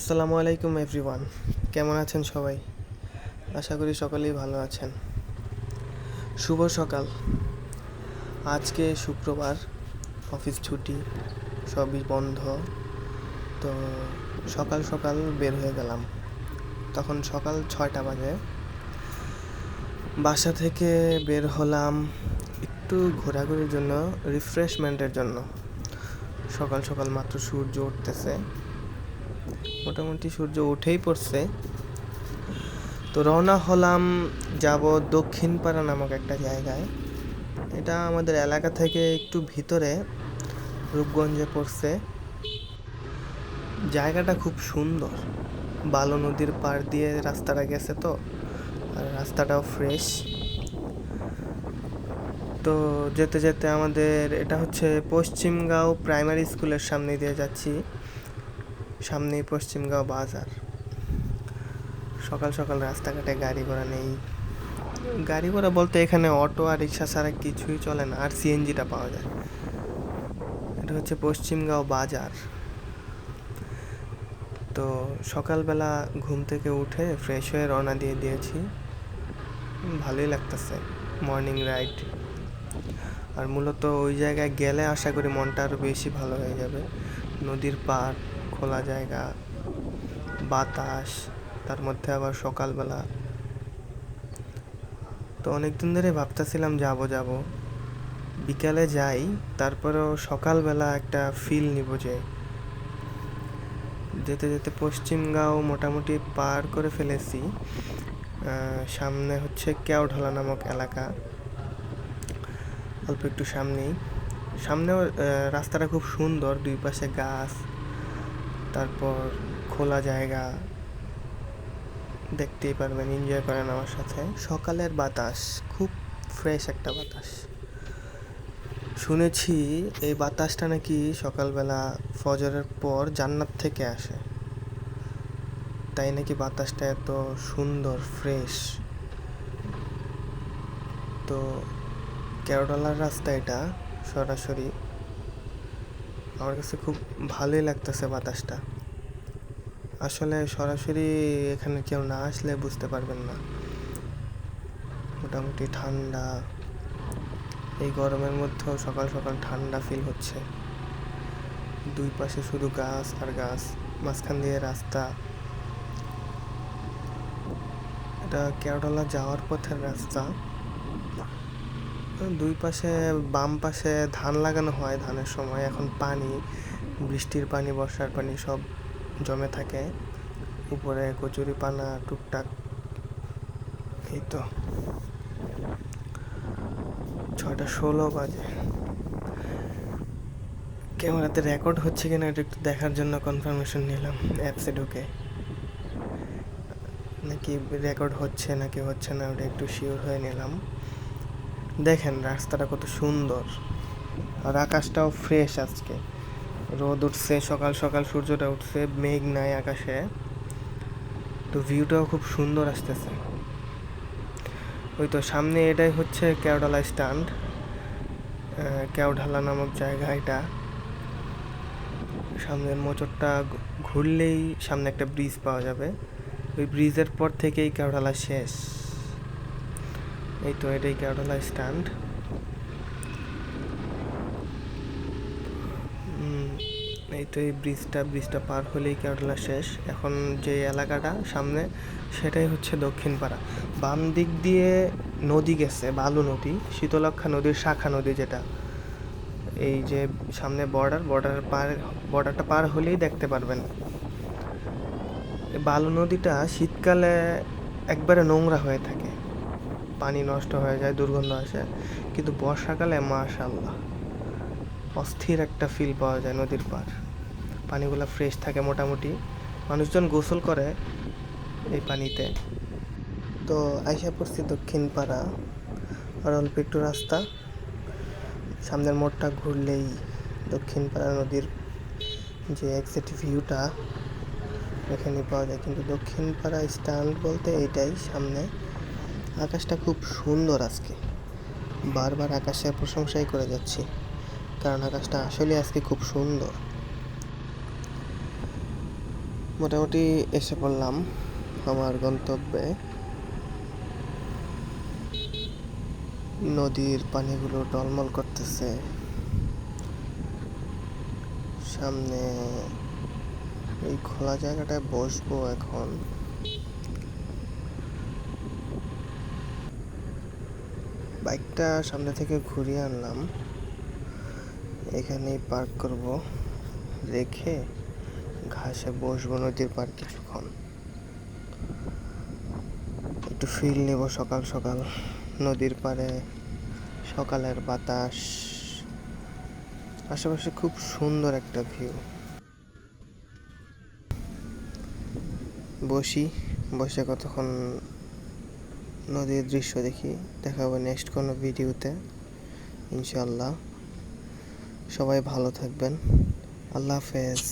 আসসালামু আলাইকুম এভরিওয়ান। কেমন আছেন সবাই? আশা করি সকলেই ভালো আছেন। শুভ সকাল। আজকে শুক্রবার, অফিস ছুটি, সবই বন্ধ। তো সকাল সকাল বের হয়ে গেলাম। তখন সকাল ছয়টা বাজে। বাসা থেকে বের হলাম একটু ঘোরাঘুরির জন্য রিফ্রেশমেন্টের জন্য। সকাল সকাল মাত্র সূর্য উঠতেছে। মোটামুটি সূর্য উঠেই পড়ছে। তো রওনা হলাম যাব দক্ষিণপাড়া নামক একটা জায়গায়। এটা আমাদের এলাকা থেকে একটু ভিতরে, রূপগঞ্জে পড়ছে। জায়গাটা খুব সুন্দর। বালো নদীর পাড় দিয়ে রাস্তাটা গেছে তো, আর রাস্তাটাও ফ্রেশ। তো যেতে যেতে আমাদের, এটা হচ্ছে পশ্চিমগাঁও প্রাইমারি স্কুলের সামনে দিয়ে যাচ্ছি। সামনেই পশ্চিমগাঁও বাজার। সকাল সকাল রাস্তাঘাটে গাড়ি ঘোড়া নেই। গাড়ি ঘোড়া বলতে এখানে অটো আর রিক্সা ছাড়া কিছুই চলে না, আর সিএনজিটা পাওয়া যায়। এটা হচ্ছে পশ্চিমগাঁও বাজার। তো সকালবেলা ঘুম থেকে উঠে ফ্রেশ হয়ে রওনা দিয়ে দিয়েছি। ভালোই লাগতেছে মর্নিং রাইড আর মূলত ওই জায়গায় গেলে আশা করি মনটা আরও বেশি ভালো হয়ে যাবে। নদীর পাড় খোলা জায়গা, বাতাস, তার মধ্যে আবার সকালবেলা। তো অনেক দিন ধরে ভাবতেছিলাম যাব যাব। বিকালে যাই, তারপরেও সকালবেলা একটা ফিল নিব যে। যেতে যেতে পশ্চিমগাঁও মোটামুটি পার করে ফেলেছি। সামনে হচ্ছে কেওঢলা নামক এলাকা। অল্প একটু সামনেই। সামনেও রাস্তাটা খুব সুন্দর, দুই পাশে গাছ। তারপর খোলা জায়গা, দেখতেই পারবেন এনজয় করেন আমার সাথে। সকালের বাতাস, খুব ফ্রেশ একটা বাতাস। শুনেছি এই বাতাসটা নাকি সকালবেলা ফজরের পর জান্নাত থেকে আসে। তাই নাকি বাতাসটা এত সুন্দর ফ্রেশ তো কেরডলার রাস্তা এটা, সরাসরি। আমার কাছে খুব ভালোই লাগতেছে বাতাসটা। আসলে সরাসরি এখানে কেউ না আসলে বুঝতে পারবেন না। মোটামুটি ঠান্ডা। এই গরমের মধ্যেও সকাল সকাল ঠান্ডা ফিল হচ্ছে। দুই পাশে শুধু গাছ আর গাছ, মাঝখান দিয়ে রাস্তা। এটা কেওডলা যাওয়ার পথের রাস্তা। দুই পাশে, বাম পাশে ধান লাগানো হয় ধানের সময়। এখন পানি, বৃষ্টির পানি, বর্ষার পানি সব জমে থাকে। উপরে কচুরি পানা, টুকটাক। এই তো। ছয়টা ষোলো বাজে। ক্যামেরাতে রেকর্ড হচ্ছে কিনা এটা একটু দেখার জন্য কনফার্মেশন নিলাম, অ্যাপসে ঢুকে। নাকি রেকর্ড হচ্ছে, নাকি হচ্ছে না, ওটা একটু শিওর হয়ে নিলাম। দেখেন রাস্তাটা কত সুন্দর। আর আকাশটাও ফ্রেশ আজকে। রোদ উঠছে, সকাল সকাল সূর্যটা উঠছে, মেঘ নাই আকাশে। তো ভিউটাও খুব সুন্দর আসতেছে। ওই তো সামনে এটাই হচ্ছে কেওডালা স্ট্যান্ড কেওঢালা নামক জায়গা এটা। সামনের মোচরটা ঘুরলেই সামনে একটা ব্রিজ পাওয়া যাবে। ওই ব্রিজের পর থেকেই কেওড়ালা শেষ। এই তো এটাই কেওড়ালা স্ট্যান্ড এই তো এই ব্রিজটা ব্রিজটা পার হলেই কেওড়ালা শেষ। এখন যে এলাকাটা সামনে, সেটাই হচ্ছে দক্ষিণ পাড়া বাম দিক দিয়ে নদী গেছে, বালু নদী শীতলক্ষা নদীর শাখা নদী যেটা। এই যে সামনে বর্ডার বর্ডার পার বর্ডারটা পার হলেই দেখতে পারবেন। বালু নদীটা শীতকালে একবারে নোংরা হয়ে থাকে। পানি নষ্ট হয়ে যায়, দুর্গন্ধ আসে। কিন্তু বর্ষাকালে মাশাল্লাহ অস্থির একটা ফিল পাওয়া যায় নদীর পার। পানিগুলো ফ্রেশ থাকে মোটামুটি। মানুষজন গোসল করে এই পানিতে। তো আইসা পড়ছি দক্ষিণ পাড়া আর অল্প একটু রাস্তা। সামনের মোড়টা ঘুরলেই দক্ষিণ পাড়া নদীর যে এক্সাক্ট ভিউটা এখানে পাওয়া যায়। কিন্তু দক্ষিণ পাড়া স্ট্যান্ড বলতে এইটাই সামনে। আকাশটা খুব সুন্দর আজকে। বারবার আকাশের প্রশংসাই করে যাচ্ছি, কারণ আকাশটা আসলে আজকে খুব সুন্দর। মোটামুটি এসে পড়লাম আমার গন্তব্যে। নদীর পানিগুলো টলমল করতেছে। সামনে এই খোলা জায়গাটায় বসবো এখন। বাইকটা সামনে থেকে ঘুরিয়ে আনলাম। এখানেই পার্ক করব। রেখে ঘাসে বসবো নদীর পার কিছুক্ষণ। একটু ফিল নেব সকাল সকাল। নদীর পাড়ে সকালের বাতাস। আশেপাশে খুব সুন্দর একটা ভিউ বসি, বসে কতক্ষণ নদীর দৃশ্য দেখি দেখা হবে নেক্সট কোনো ভিডিওতে ইনশাল্লাহ সবাই ভালো থাকবেন। আল্লাহ হাফেজ।